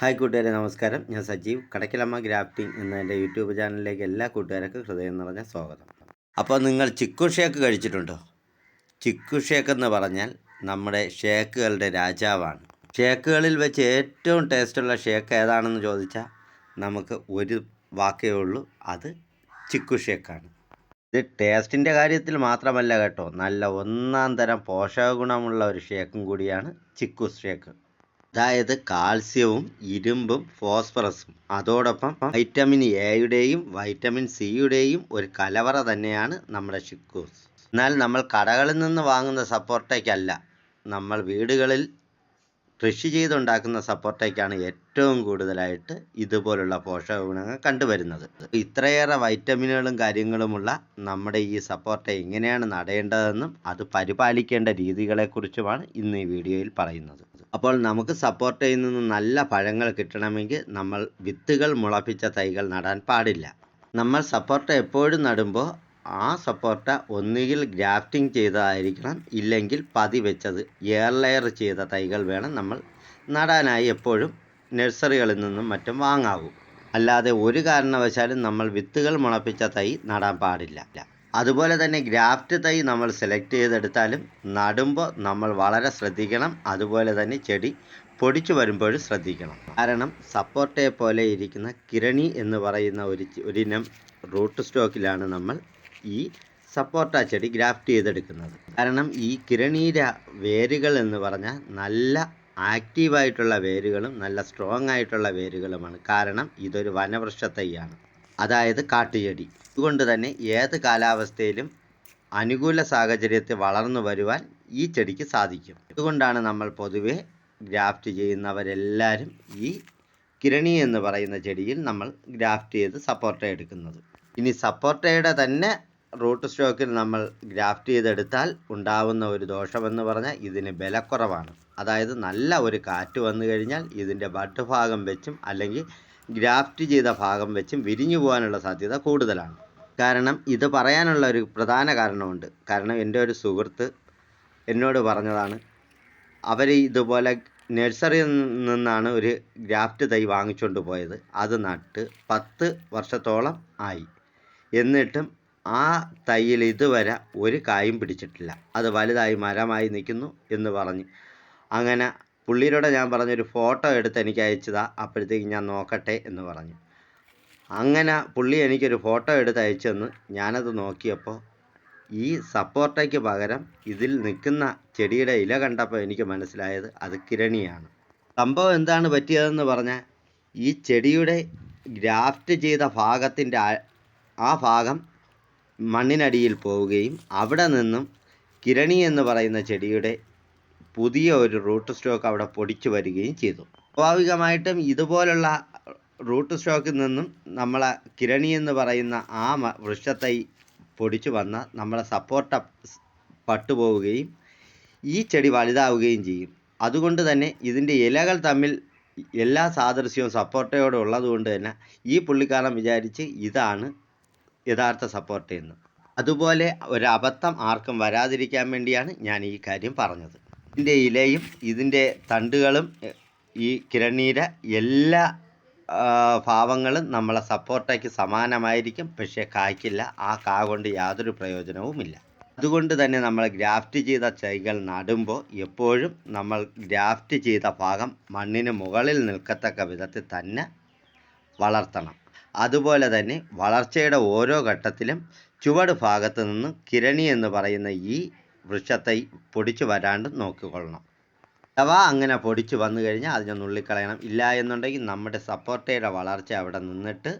Hi കൂട്ടുകാരെ നമസ്കാരം. ഞാൻ സജീവ്. കടക്കിലമ്മ ഗ്രാഫ്റ്റിംഗ് എന്ന എന്റെ യൂട്യൂബ് ചാനലിലേക്ക് എല്ലാ കൂട്ടുകാർക്കും ഹൃദയം നിറഞ്ഞ സ്വാഗതം. അപ്പോൾ നിങ്ങൾ ചിക്കു ഷേക്ക് കഴിച്ചിട്ടുണ്ടോ? ചിക്കു ഷേക്ക് എന്ന് പറഞ്ഞാൽ നമ്മുടെ ഷേക്കുകളുടെ രാജാവാണ്. ഷേക്കുകളിൽ വെച്ച് ഏറ്റവും ടേസ്റ്റുള്ള ഷേക്ക് ഏതാണെന്ന് ചോദിച്ചാൽ നമുക്ക് ഒരു വാക്കേ ഉള്ളൂ അത് ചിക്കു ഷേക്കാണ്. ഇത് ടേസ്റ്റിന്റെ കാര്യത്തിൽ മാത്രമല്ല കേട്ടോ നല്ല ഒന്നാം തരം പോഷക ഗുണമുള്ള ഒരു ഷേക്കും കൂടിയാണ് ചിക്കു ഷേക്ക്. അതായത് കാൽസ്യവും ഇരുമ്പും ഫോസ്ഫറസും. അതോടൊപ്പം വൈറ്റമിൻ എയുടെയും വൈറ്റമിൻ സിയുടെയും ഒരു കലവറ തന്നെയാണ് നമ്മുടെ ഷിക്കൂസ് എന്നാൽ നമ്മൾ കടകളിൽ നിന്ന് വാങ്ങുന്ന സപ്പോർട്ടയ്ക്കല്ല നമ്മൾ വീടുകളിൽ കൃഷി ചെയ്തുണ്ടാക്കുന്ന സപ്പോർട്ടയ്ക്കാണ് ഏറ്റവും കൂടുതലായിട്ട് ഇതുപോലുള്ള പോഷക ഗുണങ്ങൾ കണ്ടുവരുന്നത്. ഇത്രയേറെ വൈറ്റമിനുകളും കാര്യങ്ങളുമുള്ള നമ്മുടെ ഈ സപ്പോർട്ട എങ്ങനെയാണ് നടേണ്ടതെന്നും അത് പരിപാലിക്കേണ്ട രീതികളെക്കുറിച്ചുമാണ് ഇന്ന് ഈ വീഡിയോയിൽ പറയുന്നത്. അപ്പോൾ നമുക്ക് സപ്പോർട്ട് ചെയ്യുന്ന നല്ല പഴങ്ങൾ കിട്ടണമെങ്കിൽ നമ്മൾ വിത്തുകൾ മുളപ്പിച്ച തൈകൾ നടാൻ പാടില്ല. നമ്മൾ സപ്പോർട്ട എപ്പോഴും നടുമ്പോൾ ആ സപ്പോർട്ട ഒന്നുകിൽ ഗ്രാഫ്റ്റിംഗ് ചെയ്തതായിരിക്കണം ഇല്ലെങ്കിൽ പതി വെച്ചത് എയർ ലെയർ ചെയ്ത തൈകൾ വേണം നമ്മൾ നടാനായി എപ്പോഴും നഴ്സറികളിൽ നിന്നും മറ്റും വാങ്ങാവൂ. അല്ലാതെ ഒരു കാരണവശാലും നമ്മൾ വിത്തുകൾ മുളപ്പിച്ച തൈ നടാൻ പാടില്ല. അതുപോലെ തന്നെ ഗ്രാഫ്റ്റ് തൈ നമ്മൾ സെലക്ട് ചെയ്തെടുത്താലും നടുമ്പോൾ നമ്മൾ വളരെ ശ്രദ്ധിക്കണം. അതുപോലെ തന്നെ ചെടി പൊടിച്ചു വരുമ്പോഴും ശ്രദ്ധിക്കണം. കാരണം സപ്പോർട്ടയെ പോലെ ഇരിക്കുന്ന കിരണി എന്ന് പറയുന്ന ഒരു ഒരിനം റൂട്ട് സ്റ്റോക്കിലാണ് നമ്മൾ ഈ സപ്പോർട്ട ചെടി ഗ്രാഫ്റ്റ് ചെയ്തെടുക്കുന്നത്. കാരണം ഈ കിരണീര വേരുകൾ എന്ന് പറഞ്ഞാൽ നല്ല ആക്റ്റീവായിട്ടുള്ള വേരുകളും നല്ല സ്ട്രോങ് ആയിട്ടുള്ള വേരുകളുമാണ്. കാരണം ഇതൊരു വനവൃക്ഷ തൈയാണ്. അതായത് കാട്ടുചെടി. അതുകൊണ്ട് തന്നെ ഏത് കാലാവസ്ഥയിലും അനുകൂല സാഹചര്യത്തിൽ വളർന്നു വരുവാൻ ഈ ചെടിക്ക് സാധിക്കും. അതുകൊണ്ടാണ് നമ്മൾ പൊതുവെ ഗ്രാഫ്റ്റ് ചെയ്യുന്നവരെല്ലാവരും ഈ കിരണി എന്ന് പറയുന്ന ചെടിയിൽ നമ്മൾ ഗ്രാഫ്റ്റ് ചെയ്ത് സപ്പോർട്ട എടുക്കുന്നത്. ഇനി സപ്പോർട്ടയുടെ തന്നെ റൂട്ട് സ്റ്റോക്കിൽ നമ്മൾ ഗ്രാഫ്റ്റ് ചെയ്തെടുത്താൽ ഉണ്ടാവുന്ന ഒരു ദോഷമെന്ന് പറഞ്ഞാൽ ഇതിന് ബലക്കുറവാണ്. അതായത് നല്ല ഒരു കാറ്റ് വന്നു കഴിഞ്ഞാൽ ഇതിന്റെ ബഡ് ഭാഗം വെച്ചും അല്ലെങ്കിൽ ഗ്രാഫ്റ്റ് ചെയ്ത ഭാഗം വെച്ചും വിരിഞ്ഞു പോകാനുള്ള സാധ്യത കൂടുതലാണ്. കാരണം ഇത് പറയാനുള്ള ഒരു പ്രധാന കാരണമുണ്ട്. കാരണം എന്റെ ഒരു സുഹൃത്ത് എന്നോട് പറഞ്ഞതാണ് അവർ ഇതുപോലെ നഴ്സറിയിൽ നിന്നാണ് ഒരു ഗ്രാഫ്റ്റ് തൈ വാങ്ങിച്ചുകൊണ്ട് പോയത്. അത് നട്ട് പത്ത് വർഷത്തോളം ആയി. എന്നിട്ടും ആ തൈയിൽ ഇതുവരെ ഒരു കായും പിടിച്ചിട്ടില്ല. അത് വലുതായി മരമായി നിൽക്കുന്നു എന്ന് പറഞ്ഞു. അങ്ങനെ പുള്ളിയോട് ഞാൻ പറഞ്ഞൊരു ഫോട്ടോ എടുത്ത് എനിക്ക് അയച്ചതാ. അപ്പോഴത്തേക്ക് ഞാൻ നോക്കട്ടെ എന്ന് പറഞ്ഞു. അങ്ങനെ പുള്ളി എനിക്കൊരു ഫോട്ടോ എടുത്ത് അയച്ചെന്ന് ഞാനത് നോക്കിയപ്പോൾ ഈ സപ്പോർട്ടയ്ക്ക് പകരം ഇതിൽ നിൽക്കുന്ന ചെടിയുടെ ഇല കണ്ടപ്പോൾ എനിക്ക് മനസ്സിലായത് അത് കിരണിയാണ്. സംഭവം എന്താണ് പറ്റിയതെന്ന് പറഞ്ഞാൽ ഈ ചെടിയുടെ ഗ്രാഫ്റ്റ് ചെയ്ത ഭാഗത്തിന്റെ ആ ഭാഗം മണ്ണിനടിയിൽ പോവുകയും അവിടെ നിന്നും കിരണി എന്ന് പറയുന്ന ചെടിയുടെ പുതിയ ഒരു റൂട്ട് സ്റ്റോക്ക് അവിടെ പൊടിച്ചു വരികയും ചെയ്തു. സ്വാഭാവികമായിട്ടും ഇതുപോലുള്ള റൂട്ട് സ്റ്റോക്കിൽ നിന്നും നമ്മളെ കിരണി എന്ന് പറയുന്ന ആ വൃക്ഷത്തൈ പൊടിച്ചു വന്ന നമ്മളെ സപ്പോർട്ട പട്ടുപോവുകയും ഈ ചെടി വലുതാവുകയും ചെയ്യും. അതുകൊണ്ട് തന്നെ ഇതിന്റെ ഇലകൾ തമ്മിൽ എല്ലാ സാദൃശ്യവും സപ്പോർട്ടയോടെ ഉള്ളതുകൊണ്ട് തന്നെ ഈ പുള്ളിക്കാരൻ വിചാരിച്ച് ഇതാണ് യഥാർത്ഥ സപ്പോർട്ട എന്ന് അതുപോലെ ഒരു അബദ്ധം ആർക്കും വരാതിരിക്കാൻ വേണ്ടിയാണ് ഞാൻ ഈ കാര്യം പറഞ്ഞത്. ഇതിന്റെ ഇലയും ഇതിന്റെ തണ്ടുകളും ഈ കിരണീര എല്ലാ ഭാവങ്ങളും നമ്മളെ സപ്പോർട്ടയ്ക്ക് സമാനമായിരിക്കും. പക്ഷേ കായ്ക്കില്ല. ആ കാ കൊണ്ട് യാതൊരു പ്രയോജനവുമില്ല. അതുകൊണ്ട് തന്നെ നമ്മൾ ഗ്രാഫ്റ്റ് ചെയ്ത തൈകൾ നടുമ്പോൾ എപ്പോഴും നമ്മൾ ഗ്രാഫ്റ്റ് ചെയ്ത ഭാഗം മണ്ണിന് മുകളിൽ നിൽക്കത്തക്ക വിധത്തിൽ തന്നെ വളർത്തണം. അതുപോലെ തന്നെ വളർച്ചയുടെ ഓരോ ഘട്ടത്തിലും ചുവട് ഭാഗത്ത് നിന്ന് കിരണി എന്ന് പറയുന്ന ഈ വൃക്ഷത്തൈ പൊടിച്ച് വരാണ്ട് നോക്കിക്കൊള്ളണം. അഥവാ അങ്ങനെ പൊടിച്ച് വന്നു കഴിഞ്ഞാൽ അതിനെ നുള്ളിക്കളയണം. ഇല്ല എന്നുണ്ടെങ്കിൽ നമ്മുടെ സപ്പോർട്ടയുടെ വളർച്ച അവിടെ നിന്നിട്ട്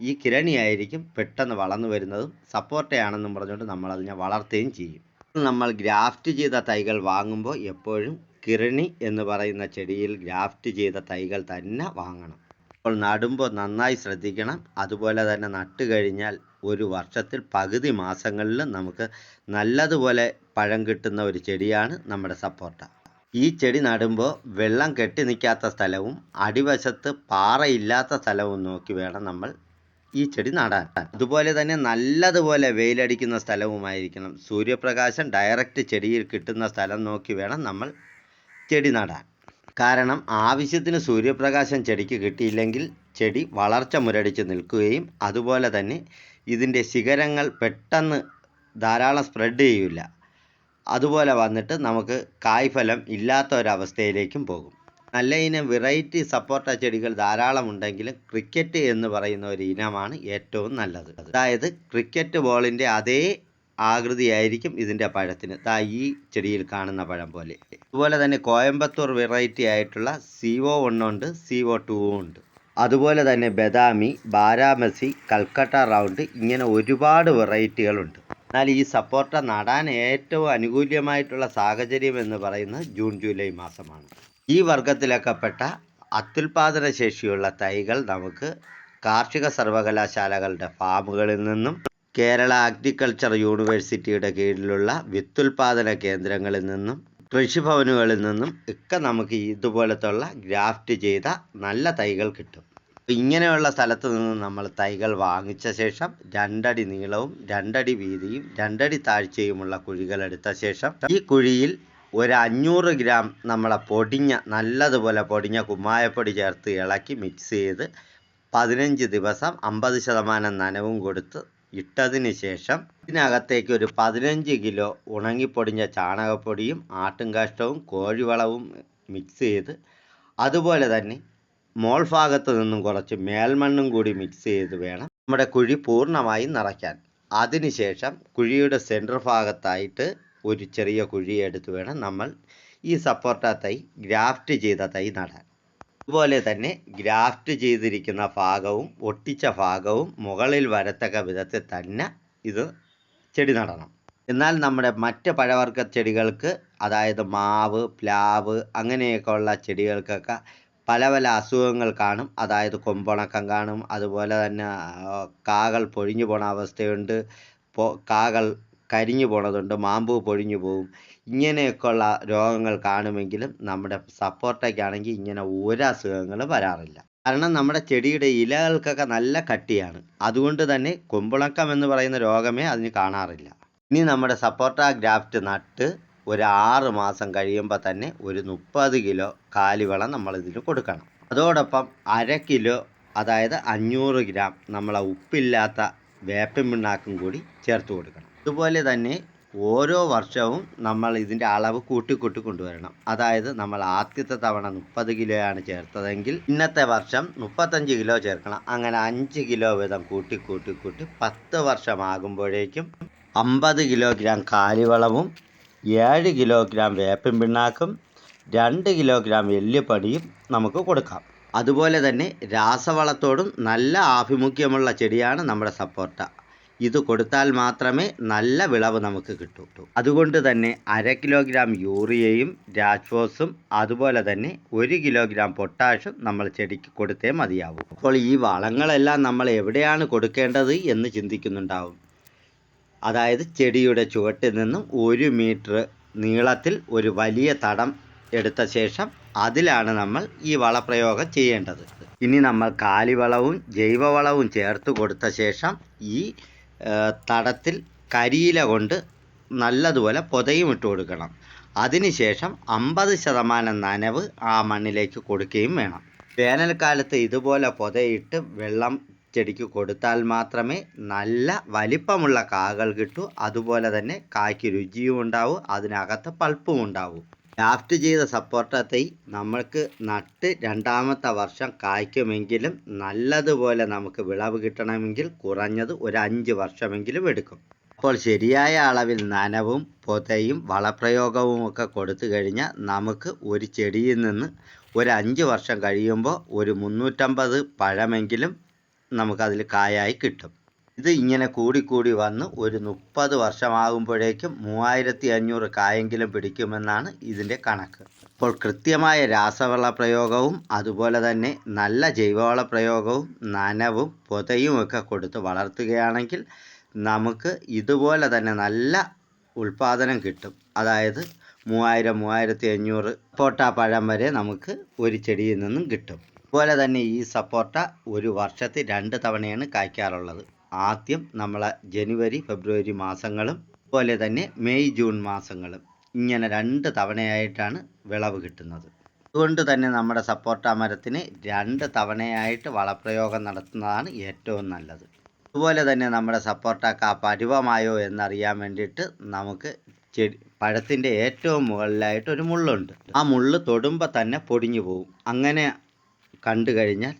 ഈ കിരണിയായിരിക്കും പെട്ടെന്ന് വളർന്നു വരുന്നതും സപ്പോർട്ടയാണെന്നും പറഞ്ഞുകൊണ്ട് നമ്മൾ അതിനെ വളർത്തുകയും ചെയ്യും. നമ്മൾ ഗ്രാഫ്റ്റ് ചെയ്ത തൈകൾ വാങ്ങുമ്പോൾ എപ്പോഴും കിരണി എന്ന് പറയുന്ന ചെടിയിൽ ഗ്രാഫ്റ്റ് ചെയ്ത തൈകൾ തന്നെ വാങ്ങണം. അപ്പോൾ നടുമ്പോൾ നന്നായി ശ്രദ്ധിക്കണം. അതുപോലെ തന്നെ നട്ട് കഴിഞ്ഞാൽ ഒരു വർഷത്തിൽ പകുതി മാസങ്ങളിൽ നമുക്ക് നല്ലതുപോലെ പഴം കിട്ടുന്ന ഒരു ചെടിയാണ് നമ്മുടെ സപ്പോർട്ട ഈ ചെടി നടുമ്പോൾ വെള്ളം കെട്ടി നിൽക്കാത്ത സ്ഥലവും അടിവശത്ത് പാറയില്ലാത്ത സ്ഥലവും നോക്കി വേണം നമ്മൾ ഈ ചെടി നടാൻ. അതുപോലെ തന്നെ നല്ലതുപോലെ വെയിലടിക്കുന്ന സ്ഥലവുമായിരിക്കണം. സൂര്യപ്രകാശം ഡയറക്റ്റ് ചെടിയിൽ കിട്ടുന്ന സ്ഥലം നോക്കി വേണം നമ്മൾ ചെടി നടാൻ. കാരണം ആവശ്യത്തിന് സൂര്യപ്രകാശം ചെടിക്ക് കിട്ടിയില്ലെങ്കിൽ ചെടി വളർച്ച മുരടിച്ച് നിൽക്കുകയും അതുപോലെ തന്നെ ഇതിന്റെ ശിഖരങ്ങൾ പെട്ടെന്ന് ധാരാളം സ്പ്രെഡ് ചെയ്യില്ല അതുപോലെ വന്നിട്ട് നമുക്ക് കായ്ഫലം ഇല്ലാത്ത ഒരവസ്ഥയിലേക്കും പോകും. നല്ല ഇനം വെറൈറ്റി സപ്പോർട്ട ചെടികൾ ധാരാളം ഉണ്ടെങ്കിലും ക്രിക്കറ്റ് എന്ന് പറയുന്ന ഒരു ഇനമാണ് ഏറ്റവും നല്ലത്. അതായത് ക്രിക്കറ്റ് ബോളിന്റെ അതേ ആകൃതിയായിരിക്കും ഇതിന്റെ പഴത്തിന്. ദാ ഈ ചെടിയിൽ കാണുന്ന പഴം പോലെ. അതുപോലെ തന്നെ കോയമ്പത്തൂർ വെറൈറ്റി ആയിട്ടുള്ള സി ഒ ഉണ്ട് സി ഒ ഉണ്ട്. അതുപോലെ തന്നെ ബദാമി ബാരാമസി കൽക്കട്ട റൗണ്ട് ഇങ്ങനെ ഒരുപാട് വെറൈറ്റികളുണ്ട് എന്നാൽ ഈ സപ്പോർട്ട നടാൻ ഏറ്റവും അനുകൂല്യമായിട്ടുള്ള സാഹചര്യം എന്ന് പറയുന്നത് ജൂൺ ജൂലൈ മാസമാണ്. ഈ വർഗത്തിലൊക്കെ പെട്ട അത്യുൽപാദന ശേഷിയുള്ള തൈകൾ നമുക്ക് കാർഷിക സർവകലാശാലകളുടെ ഫാമുകളിൽ നിന്നും കേരള അഗ്രികൾച്ചർ യൂണിവേഴ്സിറ്റിയുടെ കീഴിലുള്ള വിത്തുൽപാദന കേന്ദ്രങ്ങളിൽ നിന്നും കൃഷിഭവനുകളിൽ നിന്നും ഒക്കെ നമുക്ക് ഇതുപോലത്തുള്ള ഗ്രാഫ്റ്റ് ചെയ്ത നല്ല തൈകൾ കിട്ടും. ഇങ്ങനെയുള്ള സ്ഥലത്ത് നിന്ന് നമ്മൾ തൈകൾ വാങ്ങിച്ച ശേഷം രണ്ടടി നീളവും രണ്ടടി വീതിയും രണ്ടടി താഴ്ചയുമുള്ള കുഴികൾ എടുത്ത ശേഷം ഈ കുഴിയിൽ ഒരു അഞ്ഞൂറ് ഗ്രാം നമ്മളെ പൊടിഞ്ഞ നല്ലതുപോലെ പൊടിഞ്ഞ കുമ്മായപ്പൊടി ചേർത്ത് ഇളക്കി മിക്സ് ചെയ്ത് പതിനഞ്ച് ദിവസം അമ്പത് ശതമാനം നനവും കൊടുത്ത് ഇട്ടതിന് ശേഷം ഇതിനകത്തേക്ക് ഒരു പതിനഞ്ച് കിലോ ഉണങ്ങിപ്പൊടിഞ്ഞ ചാണകപ്പൊടിയും ആട്ടുംകാഷ്ടവും കോഴിവളവും മിക്സ് ചെയ്ത് അതുപോലെ തന്നെ മോൾ ഭാഗത്ത് നിന്നും കുറച്ച് മേൽമണ്ണും കൂടി മിക്സ് ചെയ്ത് വേണം നമ്മുടെ കുഴി പൂർണമായും നിറയ്ക്കാൻ. അതിനുശേഷം കുഴിയുടെ സെന്റർ ഭാഗത്തായിട്ട് ഒരു ചെറിയ കുഴി എടുത്ത് വേണം നമ്മൾ ഈ സപ്പോർട്ട തൈ ഗ്രാഫ്റ്റ് ചെയ്ത തൈ നടാൻ. അതുപോലെ തന്നെ ഗ്രാഫ്റ്റ് ചെയ്തിരിക്കുന്ന ഭാഗവും ഒട്ടിച്ച ഭാഗവും മുകളിൽ വരത്തക്ക വിധത്തിൽ തന്നെ ഇത് ചെടി നടണം. എന്നാൽ നമ്മുടെ മറ്റ് പഴവർഗ ചെടികൾക്ക് അതായത് മാവ് പ്ലാവ് അങ്ങനെയൊക്കെ ഉള്ള ചെടികൾക്കൊക്കെ പല പല അസുഖങ്ങൾ കാണും. അതായത് കൊമ്പുണക്കം കാണും. അതുപോലെ തന്നെ കാകൾ പൊഴിഞ്ഞു പോണ അവസ്ഥയുണ്ട്. കാകൾ കരിഞ്ഞു പോണതുണ്ട് മാമ്പൂ പൊഴിഞ്ഞു പോകും ഇങ്ങനെയൊക്കെയുള്ള രോഗങ്ങൾ കാണുമെങ്കിലും നമ്മുടെ സപ്പോർട്ടയ്ക്കാണെങ്കിൽ ഇങ്ങനെ ഒരു അസുഖങ്ങളും വരാറില്ല. കാരണം നമ്മുടെ ചെടിയുടെ ഇലകൾക്കൊക്കെ നല്ല കട്ടിയാണ്. അതുകൊണ്ട് തന്നെ കുമ്പുളക്കം എന്ന് പറയുന്ന രോഗമേ അതിന് കാണാറില്ല. ഇനി നമ്മുടെ സപ്പോർട്ട ഗ്രാഫ്റ്റ് നട്ട് ഒരു ആറ് മാസം കഴിയുമ്പോൾ തന്നെ ഒരു മുപ്പത് കിലോ കാലിവളം നമ്മൾ ഇതിന് കൊടുക്കണം. അതോടൊപ്പം അര കിലോ അതായത് അഞ്ഞൂറ് ഗ്രാം നമ്മളെ ഉപ്പില്ലാത്ത വേപ്പിൻ പിണ്ണാക്കും കൂടി ചേർത്ത് കൊടുക്കണം. അതുപോലെ തന്നെ ഓരോ വർഷവും നമ്മൾ ഇതിന്റെ അളവ് കൂട്ടി കൂട്ടി കൊണ്ടുവരണം. അതായത് നമ്മൾ ആദ്യത്തെ തവണ മുപ്പത് കിലോയാണ് ചേർത്തതെങ്കിൽ ഇന്നത്തെ വർഷം മുപ്പത്തഞ്ച് കിലോ ചേർക്കണം. അങ്ങനെ അഞ്ച് കിലോ വീതം കൂട്ടി കൂട്ടി കൂട്ടി പത്ത് വർഷമാകുമ്പോഴേക്കും അമ്പത് കിലോഗ്രാം കാലിവളവും ഏഴ് കിലോഗ്രാം വേപ്പിൻ പിണ്ണാക്കും രണ്ട് കിലോഗ്രാം എല്ലുപടിയും നമുക്ക് കൊടുക്കാം. അതുപോലെ തന്നെ രാസവളത്തോടും നല്ല ആഭിമുഖ്യമുള്ള ചെടിയാണ് നമ്മുടെ സപ്പോർട്ട ഇത് കൊടുത്താൽ മാത്രമേ നല്ല വിളവ് നമുക്ക് കിട്ടൂ. അതുകൊണ്ട് തന്നെ അര കിലോഗ്രാം യൂറിയയും രാജ്ഫോസും അതുപോലെ തന്നെ ഒരു കിലോഗ്രാം പൊട്ടാഷും നമ്മൾ ചെടിക്ക് കൊടുത്തേ മതിയാവും. അപ്പോൾ ഈ വളങ്ങളെല്ലാം നമ്മൾ എവിടെയാണ് കൊടുക്കേണ്ടത് എന്ന് ചിന്തിക്കുന്നുണ്ടാവും. അതായത് ചെടിയുടെ ചുവട്ടിൽ നിന്നും ഒരു മീറ്റർ നീളത്തിൽ ഒരു വലിയ തടം എടുത്ത ശേഷം അതിലാണ് നമ്മൾ ഈ വളപ്രയോഗം ചെയ്യേണ്ടത്. ഇനി നമ്മൾ കാലിവളവും ജൈവവളവും ചേർത്ത് കൊടുത്ത ശേഷം ഈ തടത്തിൽ കരിയില കൊണ്ട് നല്ലതുപോലെ പൊതയും ഇട്ട് കൊടുക്കണം. അതിനുശേഷം അമ്പത് ശതമാനം നനവ് ആ മണ്ണിലേക്ക് കൊടുക്കുകയും വേണം. വേനൽക്കാലത്ത് ഇതുപോലെ പൊതയിട്ട് വെള്ളം ചെടിക്ക് കൊടുത്താൽ മാത്രമേ നല്ല വലിപ്പമുള്ള കാകൾ കിട്ടൂ. അതുപോലെ തന്നെ കായ്ക്ക് രുചിയും ഉണ്ടാവും അതിനകത്ത് പൾപ്പും ഉണ്ടാവൂ. ഗ്രാഫ്റ്റ് ചെയ്ത സപ്പോർട്ട തൈ നമ്മൾക്ക് നട്ട് രണ്ടാമത്തെ വർഷം കായ്ക്കുമെങ്കിലും നല്ലതുപോലെ നമുക്ക് വിളവ് കിട്ടണമെങ്കിൽ കുറഞ്ഞത് ഒരു അഞ്ച് വർഷമെങ്കിലും എടുക്കും. അപ്പോൾ ശരിയായ അളവിൽ നനവും പൊതയും വളപ്രയോഗവും ഒക്കെ കൊടുത്തു കഴിഞ്ഞാൽ നമുക്ക് ഒരു ചെടിയിൽ നിന്ന് ഒരു അഞ്ച് വർഷം കഴിയുമ്പോൾ ഒരു മുന്നൂറ്റമ്പത് പഴമെങ്കിലും നമുക്കതിൽ കായായി കിട്ടും. ഇത് ഇങ്ങനെ കൂടിക്കൂടി വന്ന് ഒരു മുപ്പത് വർഷമാകുമ്പോഴേക്കും മൂവായിരത്തി അഞ്ഞൂറ് കായെങ്കിലും പിടിക്കുമെന്നാണ് ഇതിന്റെ കണക്ക്. അപ്പോൾ കൃത്യമായ രാസവള പ്രയോഗവും അതുപോലെ തന്നെ നല്ല ജൈവവള പ്രയോഗവും നനവും പൊതയും ഒക്കെ കൊടുത്ത് വളർത്തുകയാണെങ്കിൽ നമുക്ക് ഇതുപോലെ തന്നെ നല്ല ഉൽപാദനം കിട്ടും. അതായത് മൂവായിരം മൂവായിരത്തി അഞ്ഞൂറ് സപ്പോട്ട പഴം വരെ നമുക്ക് ഒരു ചെടിയിൽ നിന്നും കിട്ടും. അതുപോലെ തന്നെ ഈ സപ്പോട്ട ഒരു വർഷത്തിൽ രണ്ട് തവണയാണ് കായ്ക്കാറുള്ളത്. ആദ്യം നമ്മളെ ജനുവരി ഫെബ്രുവരി മാസങ്ങളും അതുപോലെ തന്നെ മെയ് ജൂൺ മാസങ്ങളും ഇങ്ങനെ രണ്ട് തവണയായിട്ടാണ് വിളവ് കിട്ടുന്നത്. അതുകൊണ്ട് തന്നെ നമ്മുടെ സപ്പോർട്ട മരത്തിന് രണ്ട് തവണയായിട്ട് വളപ്രയോഗം നടത്തുന്നതാണ് ഏറ്റവും നല്ലത്. അതുപോലെ തന്നെ നമ്മുടെ സപ്പോർട്ട പരുവമായോ എന്നറിയാൻ വേണ്ടിയിട്ട് നമുക്ക് ചെടി പഴത്തിന്റെ ഏറ്റവും മുകളിലായിട്ട് ഒരു മുള്ളുണ്ട്. ആ മുള്ള് തൊടുമ്പോൾ തന്നെ പൊടിഞ്ഞു പോകും അങ്ങനെ കണ്ടു കഴിഞ്ഞാൽ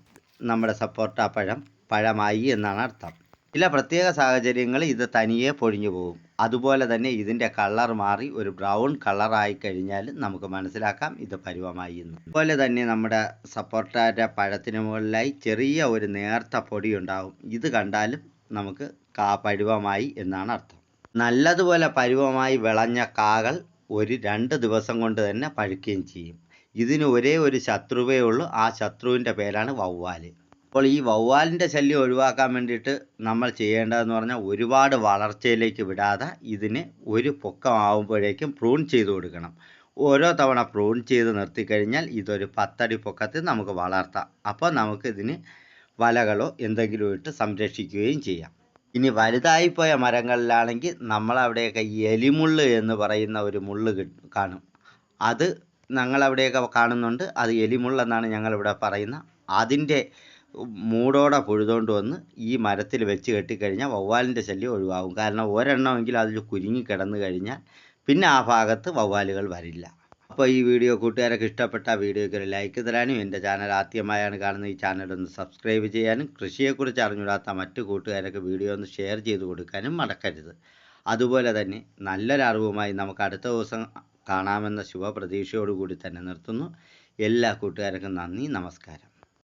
നമ്മുടെ സപ്പോർട്ട പഴം പഴമായി എന്നാണ് അർത്ഥം. ചില പ്രത്യേക സാഹചര്യങ്ങളിൽ ഇത് തനിയെ പൊഴിഞ്ഞു പോകും. അതുപോലെ തന്നെ ഇതിന്റെ കളർ മാറി ഒരു ബ്രൗൺ കളറായി കഴിഞ്ഞാൽ നമുക്ക് മനസ്സിലാക്കാം ഇത് പരുവമായി എന്ന്. അതുപോലെ തന്നെ നമ്മുടെ സപ്പോർട്ടയുടെ പഴത്തിന് മുകളിലായി ചെറിയ ഒരു നേർത്ത പൊടി ഉണ്ടാകും ഇത് കണ്ടാലും നമുക്ക് കാ പരുവമായി എന്നാണ് അർത്ഥം. നല്ലതുപോലെ പരുവമായി വിളഞ്ഞ കാകൾ ഒരു രണ്ട് ദിവസം കൊണ്ട് തന്നെ പഴുക്കുകയും ചെയ്യും. ഇതിന് ഒരേ ഒരു ശത്രുവേ ഉള്ളൂ. ആ ശത്രുവിന്റെ പേരാണ് വവ്വാൽ അപ്പോൾ ഈ വവ്വാലിന്റെ ശല്യം ഒഴിവാക്കാൻ വേണ്ടിയിട്ട് നമ്മൾ ചെയ്യേണ്ടതെന്ന് പറഞ്ഞാൽ ഒരുപാട് വളർച്ചയിലേക്ക് വിടാതെ ഇതിന് ഒരു പൊക്കമാവുമ്പോഴേക്കും പ്രൂൺ ചെയ്ത് കൊടുക്കണം. ഓരോ തവണ പ്രൂൺ ചെയ്ത് നിർത്തിക്കഴിഞ്ഞാൽ ഇതൊരു പത്തടി പൊക്കത്തിൽ നമുക്ക് വളർത്താം. അപ്പോൾ നമുക്ക് ഇതിന് വലകളോ എന്തെങ്കിലും ഇട്ട് സംരക്ഷിക്കുകയും ചെയ്യാം. ഇനി വലുതായിപ്പോയ മരങ്ങളിലാണെങ്കിൽ നമ്മളവിടെയൊക്കെ എലിമുള്ള് എന്ന് പറയുന്ന ഒരു മുള്ള് കാണും. അത് ഞങ്ങളവിടെയൊക്കെ കാണുന്നുണ്ട്. അത് എലിമുള്ളെന്നാണ് ഞങ്ങളിവിടെ പറയുന്നത്. അതിന്റെ മൂടോടെ പൊഴുതുകൊണ്ട് വന്ന് ഈ മരത്തിൽ വെച്ച് കെട്ടിക്കഴിഞ്ഞാൽ വവ്വാലിന്റെ ശല്യം ഒഴിവാകും. കാരണം ഒരെണ്ണമെങ്കിലും അതിൽ കുരുങ്ങി കിടന്നു കഴിഞ്ഞാൽ പിന്നെ ആ ഭാഗത്ത് വവ്വാലുകൾ വരില്ല. അപ്പോൾ ഈ വീഡിയോ കൂട്ടുകാരൊക്കെ ഇഷ്ടപ്പെട്ട വീഡിയോയ്ക്ക് ഒരു ലൈക്ക് തരാനും എന്റെ ചാനൽ ആദ്യമായാണ് കാണുന്നത് ഈ ചാനൽ ഒന്ന് സബ്സ്ക്രൈബ് ചെയ്യാനും കൃഷിയെക്കുറിച്ച് അറിഞ്ഞുകൂടാത്ത മറ്റു കൂട്ടുകാരൊക്കെ വീഡിയോ ഒന്ന് ഷെയർ ചെയ്ത് കൊടുക്കാനും മറക്കരുത്. അതുപോലെ തന്നെ നല്ലൊരറിവുമായി നമുക്ക് അടുത്ത ദിവസം കാണാമെന്ന ശുഭപ്രതീക്ഷയോടുകൂടി തന്നെ നിർത്തുന്നു. എല്ലാ കൂട്ടുകാർക്കും നന്ദി നമസ്കാരം.